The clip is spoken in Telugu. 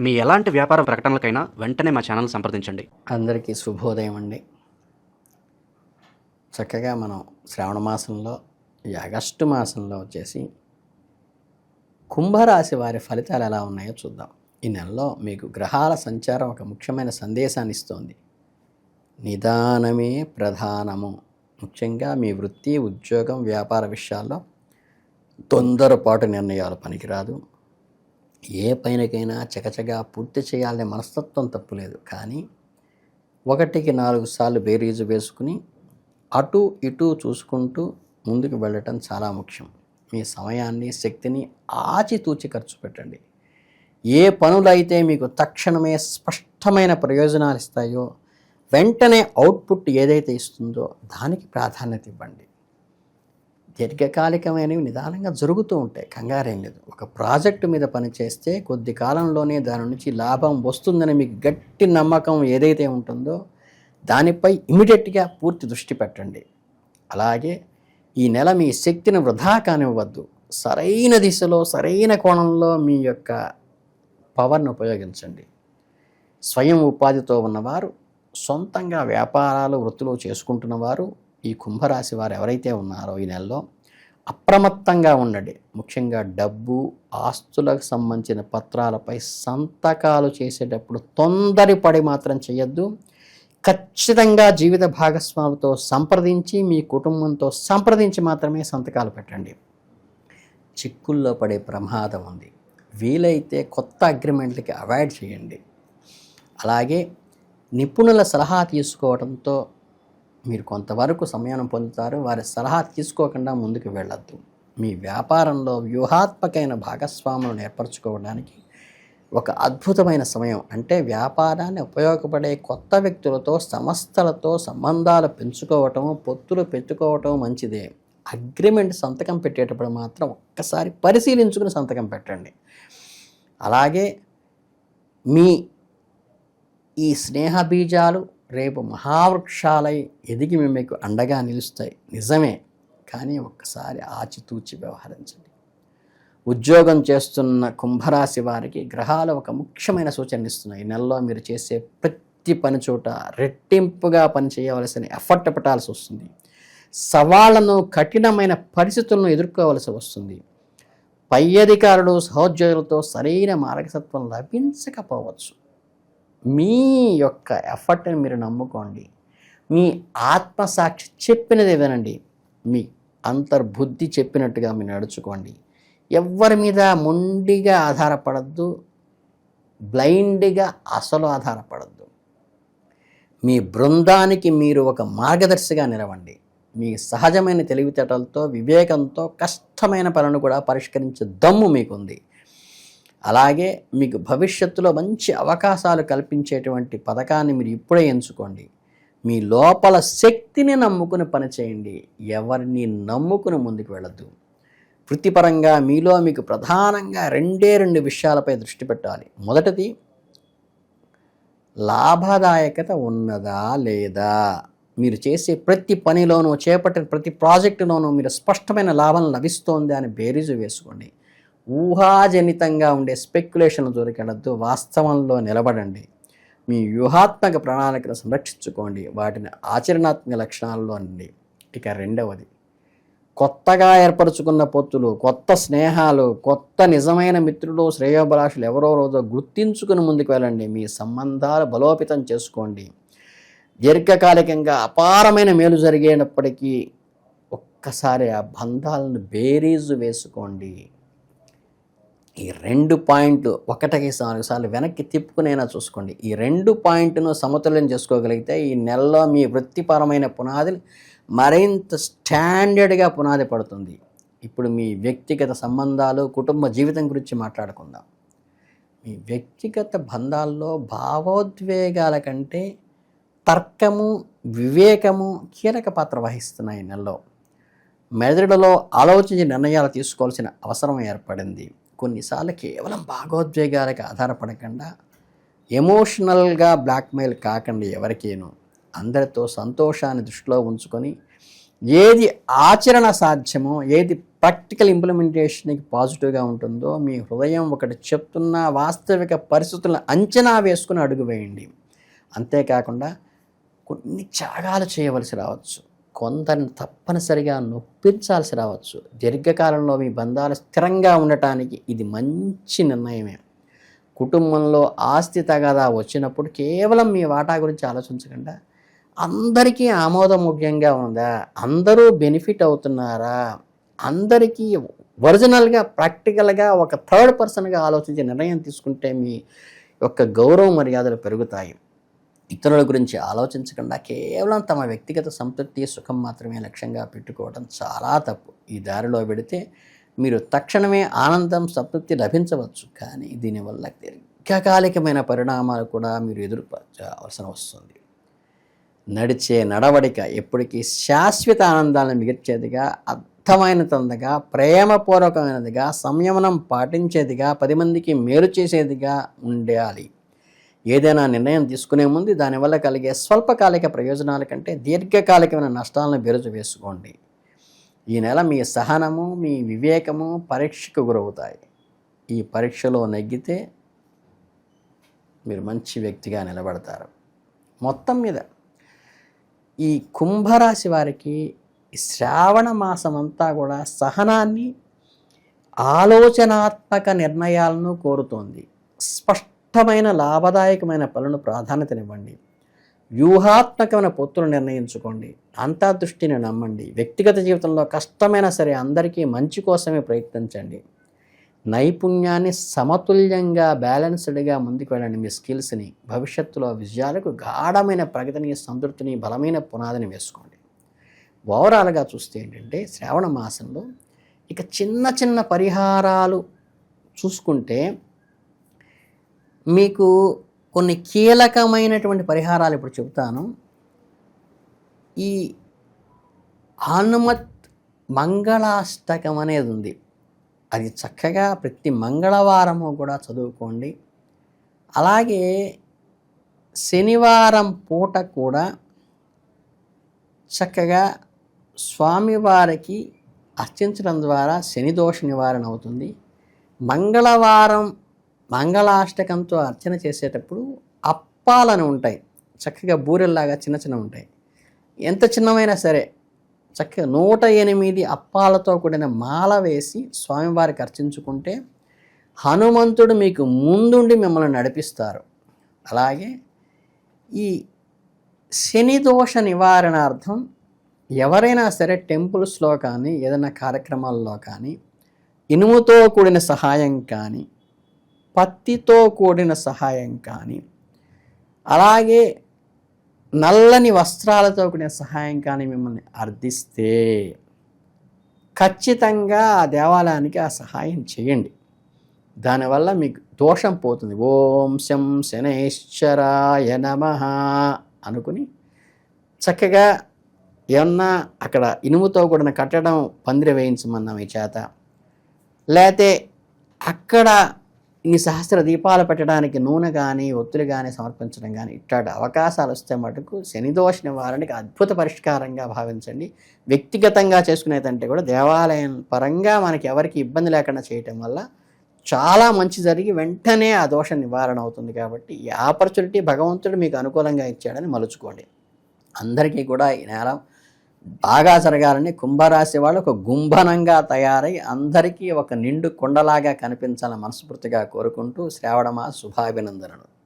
మీ ఎలాంటి వ్యాపార ప్రకటనలకైనా వెంటనే మా ఛానల్ సంప్రదించండి. అందరికీ శుభోదయం అండి. చక్కగా మనం శ్రావణ మాసంలో ఈ ఆగస్టు మాసంలో వచ్చేసి కుంభరాశి వారి ఫలితాలు ఎలా ఉన్నాయో చూద్దాం. ఈ నెలలో మీకు గ్రహాల సంచారం ఒక ముఖ్యమైన సందేశాన్ని ఇస్తోంది. నిదానమే ప్రధానము. ముఖ్యంగా మీ వృత్తి ఉద్యోగం వ్యాపార విషయాల్లో తొందరపాటు నిర్ణయాలు పనికిరాదు. ఏ పైనకైనా చకచగా పూర్తి చేయాలనే మనస్తత్వం తప్పులేదు. కానీ ఒకటికి నాలుగు సార్లు బేరీజు వేసుకుని అటు ఇటు చూసుకుంటూ ముందుకు వెళ్ళటం చాలా ముఖ్యం. మీ సమయాన్ని శక్తిని ఆచితూచి ఖర్చు పెట్టండి. ఏ పనులైతే మీకు తక్షణమే స్పష్టమైన ప్రయోజనాలు ఇస్తాయో వెంటనే అవుట్పుట్ ఏదైతే ఇస్తుందో దానికి ప్రాధాన్యత ఇవ్వండి. దీర్ఘకాలికమైనవి నిదానంగా జరుగుతూ ఉంటాయి. కంగారేం లేదు. ఒక ప్రాజెక్టు మీద పనిచేస్తే కొద్ది కాలంలోనే దాని నుంచి లాభం వస్తుందని మీకు గట్టి నమ్మకం ఏదైతే ఉంటుందో దానిపై ఇమీడియట్గా పూర్తి దృష్టి పెట్టండి. అలాగే ఈ నెల మీ శక్తిని వృధా కానివ్వద్దు సరైన దిశలో సరైన కోణంలో మీ యొక్క పవర్ను ఉపయోగించండి. స్వయం ఉపాధితో ఉన్నవారు సొంతంగా వ్యాపారాలు వృత్తులు చేసుకుంటున్నవారు ఈ కుంభరాశి వారు ఎవరైతే ఉన్నారో ఈ నెలలో అప్రమత్తంగా ఉండండి. ముఖ్యంగా డబ్బు ఆస్తులకు సంబంధించిన పత్రాలపై సంతకాలు చేసేటప్పుడు తొందరపడి మాత్రం చేయొద్దు. ఖచ్చితంగా జీవిత భాగస్వామితో సంప్రదించి మీ కుటుంబంతో సంప్రదించి మాత్రమే సంతకాలు పెట్టండి. చిక్కుల్లో పడే ప్రమాదం ఉంది. వీలైతే కొత్త అగ్రిమెంట్లకి అవాయిడ్ చేయండి. అలాగే నిపుణుల సలహా తీసుకోవడంతో మీరు కొంతవరకు సమయాన్ని పొందుతారు వారి సలహా తీసుకోకుండా ముందుకు వెళ్ళొద్దు. మీ వ్యాపారంలో వ్యూహాత్మకమైన భాగస్వాములను ఏర్పరచుకోవడానికి ఒక అద్భుతమైన సమయం. అంటే వ్యాపారాన్ని ఉపయోగపడే కొత్త వ్యక్తులతో సంస్థలతో సంబంధాలు పెంచుకోవటం పొత్తులు పెట్టుకోవటం మంచిదే. అగ్రిమెంట్ సంతకం పెట్టేటప్పుడు మాత్రం ఒక్కసారి పరిశీలించుకుని సంతకం పెట్టండి. అలాగే మీ ఈ స్నేహ బీజాలు రేపు మహావృక్షాలై ఎదిగి మీకు అండగా నిలుస్తాయి. నిజమే. కానీ ఒక్కసారి ఆచితూచి వ్యవహరించండి. ఉద్యోగం చేస్తున్న కుంభరాశి వారికి గ్రహాలు ఒక ముఖ్యమైన సూచన ఇస్తున్నాయి. నెలలో మీరు చేసే ప్రతి పని చోట రెట్టింపుగా పని చేయవలసిన ఎఫర్ట్ పెట్టాల్సి వస్తుంది. సవాళ్ళను కఠినమైన పరిస్థితులను ఎదుర్కోవలసి వస్తుంది. పై అధికారులు సహోద్యోగులతో సరైన మార్గసత్వం లభించకపోవచ్చు. మీ యొక్క ఎఫర్ట్ని మీరు నమ్ముకోండి. మీ ఆత్మసాక్షి చెప్పినది వినండి మీ అంతర్బుద్ధి చెప్పినట్టుగా మీరు నడుచుకోండి. ఎవరి మీద మొండిగా ఆధారపడద్దు. బ్లైండ్గా అసలు ఆధారపడద్దు. మీ బృందానికి మీరు ఒక మార్గదర్శిగా నిలవండి. మీ సహజమైన తెలివితేటలతో వివేకంతో కష్టమైన పనులను కూడా పరిష్కరించే దమ్ము మీకుంది. అలాగే మీకు భవిష్యత్తులో మంచి అవకాశాలు కల్పించేటువంటి పథకాన్ని మీరు ఇప్పుడే ఎంచుకోండి. మీ లోపల శక్తిని నమ్ముకుని పనిచేయండి ఎవరిని నమ్ముకుని ముందుకు వెళ్ళద్దు. వృత్తిపరంగా మీలో మీకు ప్రధానంగా రెండే రెండు విషయాలపై దృష్టి పెట్టాలి. మొదటిది లాభదాయకత ఉన్నదా లేదా? మీరు చేసే ప్రతి పనిలోనూ చేపట్టిన ప్రతి ప్రాజెక్టులోనూ మీరు స్పష్టమైన లాభం లభిస్తోంది అని బేరీజు వేసుకోండి. ఊహాజనితంగా ఉండే స్పెక్యులేషన్ దొరికెళ్ళద్దు వాస్తవంలో నిలబడండి. మీ వ్యూహాత్మక ప్రణాళికను సంరక్షించుకోండి. వాటిని ఆచరణాత్మక లక్షణాల్లో అండి. ఇక రెండవది. కొత్తగా ఏర్పరచుకున్న పొత్తులు కొత్త స్నేహాలు కొత్త నిజమైన మిత్రులు శ్రేయోభిలాషులు ఎవరో రోజు గుర్తించుకుని ముందుకు వెళ్ళండి. మీ సంబంధాలు బలోపేతం చేసుకోండి. దీర్ఘకాలికంగా అపారమైన మేలు జరిగేటప్పటికీ ఒక్కసారి ఆ బంధాలను బేరీజు వేసుకోండి. ఈ రెండు పాయింట్లు ఒకటికి నాలుగు సార్లు వెనక్కి తిప్పుకునైనా చూసుకోండి. ఈ రెండు పాయింట్ను సమతుల్యం చేసుకోగలిగితే ఈ నెలలో మీ వృత్తిపరమైన పునాదులు మరింత స్టాండర్డ్గా పునాది పడుతుంది. ఇప్పుడు మీ వ్యక్తిగత సంబంధాలు కుటుంబ జీవితం గురించి మాట్లాడుకుందాం. మీ వ్యక్తిగత బంధాల్లో భావోద్వేగాల కంటే తర్కము వివేకము కీలక పాత్ర వహిస్తున్నాయి నెలలో. మెదడులో ఆలోచించి నిర్ణయాలు తీసుకోవాల్సిన అవసరం ఏర్పడింది. కొన్నిసార్లు కేవలం భాగోద్వేగాలకు ఆధారపడకుండా ఎమోషనల్గా బ్లాక్మెయిల్ కాకండి ఎవరికేను. అందరితో సంతోషాన్ని దృష్టిలో ఉంచుకొని ఏది ఆచరణ సాధ్యమో ఏది ప్రాక్టికల్ ఇంప్లిమెంటేషన్కి పాజిటివ్గా ఉంటుందో మీ హృదయం ఒకటి చెప్తున్న వాస్తవిక పరిస్థితులను అంచనా వేసుకుని అడుగు వేయండి అంతేకాకుండా కొన్ని త్యాగాలు చేయవలసి రావచ్చు. కొందరిని తప్పనిసరిగా నొప్పించాల్సి రావచ్చు. దీర్ఘకాలంలో మీ బంధాలు స్థిరంగా ఉండటానికి ఇది మంచి నిర్ణయమే. కుటుంబంలో ఆస్తి తగాదా వచ్చినప్పుడు కేవలం మీ వాటా గురించి ఆలోచించకుండా. అందరికీ ఆమోదముఖ్యంగా ఉందా? అందరూ బెనిఫిట్ అవుతున్నారా? అందరికీ ఒరిజినల్గా ప్రాక్టికల్గా ఒక థర్డ్ పర్సన్గా ఆలోచించి నిర్ణయం తీసుకుంటే మీ యొక్క గౌరవ మర్యాదలు పెరుగుతాయి. ఇతరుల గురించి ఆలోచించకుండా కేవలం తమ వ్యక్తిగత సంతృప్తి సుఖం మాత్రమే లక్ష్యంగా పెట్టుకోవడం చాలా తప్పు. ఈ దారిలో పెడితే మీరు తక్షణమే ఆనందం సంతృప్తి లభించవచ్చు. కానీ దీనివల్ల దీర్ఘకాలికమైన పరిణామాలు కూడా మీరు ఎదుర్కోవాల్సిన వస్తుంది. నడిచే నడవడిక ఎప్పటికీ శాశ్వత ఆనందాలను మిగిల్చేదిగా అర్థమైనదిగా ప్రేమపూర్వకమైనదిగా సంయమనం పాటించేదిగా పది మందికి మేలు చేసేదిగా ఉండాలి. ఏదైనా నిర్ణయం తీసుకునే ముందు దానివల్ల కలిగే స్వల్పకాలిక ప్రయోజనాల కంటే దీర్ఘకాలికమైన నష్టాలను బెరుజు వేసుకోండి. ఈ నెల మీ సహనము మీ వివేకము పరీక్షకు గురవుతాయి. ఈ పరీక్షలో నెగ్గితే మీరు మంచి వ్యక్తిగా నిలబడతారు. మొత్తం మీద ఈ కుంభరాశి వారికి శ్రావణ మాసం అంతా కూడా సహనాన్ని ఆలోచనాత్మక నిర్ణయాలను కోరుతోంది. స్పష్టమైన లాభదాయకమైన పనులను ప్రాధాన్యతనివ్వండి. వ్యూహాత్మకమైన పొత్తులు నిర్ణయించుకోండి. అంతర్దృష్టిని నమ్మండి. వ్యక్తిగత జీవితంలో కష్టమైనా సరే అందరికీ మంచి కోసమే ప్రయత్నించండి. నైపుణ్యాన్ని సమతుల్యంగా బ్యాలెన్స్డ్గా ముందుకు వెళ్ళండి మీ స్కిల్స్ని. భవిష్యత్తులో విజయాలకు గాఢమైన ప్రగతిని సంతృప్తిని బలమైన పునాదిని వేసుకోండి. ఓవరాల్గా చూస్తే ఏంటంటే శ్రావణ మాసంలో ఇక చిన్న చిన్న పరిహారాలు చూసుకుంటే మీకు కొన్ని కీలకమైనటువంటి పరిహారాలు ఇప్పుడు చెబుతాను. ఈ హనుమత్ మంగళాష్టకం అనేది ఉంది. అది చక్కగా ప్రతి మంగళవారము కూడా చదువుకోండి. అలాగే శనివారం పూట కూడా చక్కగా స్వామివారికి అర్చించడం ద్వారా శని దోష నివారణ అవుతుంది. మంగళవారం మంగళాష్టకంతో అర్చన చేసేటప్పుడు అప్పాలని ఉంటాయి. చక్కగా బూరెల్లాగా చిన్న చిన్న ఉంటాయి. ఎంత చిన్నమైనా సరే చక్కగా నూట ఎనిమిది అప్పాలతో కూడిన మాల వేసి స్వామివారికి అర్చించుకుంటే హనుమంతుడు మీకు ముందుండి మిమ్మల్ని నడిపిస్తారు. అలాగే ఈ శని దోష నివారణార్థం ఎవరైనా సరే టెంపుల్స్లో కానీ ఏదైనా కార్యక్రమాల్లో కానీ ఇనుముతో కూడిన సహాయం కానీ పత్తితో కూడిన సహాయం కానీ అలాగే నల్లని వస్త్రాలతో కూడిన సహాయం కానీ మిమ్మల్ని అర్థిస్తే ఖచ్చితంగా ఆ దేవాలయానికి ఆ సహాయం చేయండి. దానివల్ల మీకు దోషం పోతుంది. ఓం శం శనైశ్వరాయ నమ అనుకుని చక్కగా ఏమన్నా అక్కడ ఇనుముతో కూడిన కట్టడం పందిరి వేయించమన్నాం ఈ చేత. లేతే అక్కడ ఈ సహస్ర దీపాలు పెట్టడానికి నూనె కానీ ఒత్తులు కానీ సమర్పించడం కానీ ఇట్లాంటి అవకాశాలు వస్తే మటుకు శనిదోష నివారణకి అద్భుత పరిష్కారంగా భావించండి. వ్యక్తిగతంగా చేసుకునేదంటే కూడా దేవాలయం పరంగా మనకి ఎవరికి ఇబ్బంది లేకుండా చేయటం వల్ల చాలా మంచి జరిగి వెంటనే ఆ దోష నివారణ అవుతుంది కాబట్టి ఈ ఆపర్చునిటీ భగవంతుడు మీకు అనుకూలంగా ఇచ్చాడని మలుచుకోండి. అందరికీ కూడా ఈ నేల బాగా జరగాలని కుంభరాశి వాళ్ళు ఒక గుంభనంగా తయారై అందరికీ ఒక నిండు కొండలాగా కనిపించాలని మనస్ఫూర్తిగా కోరుకుంటూ శ్రావణమా శుభాభినందనలు.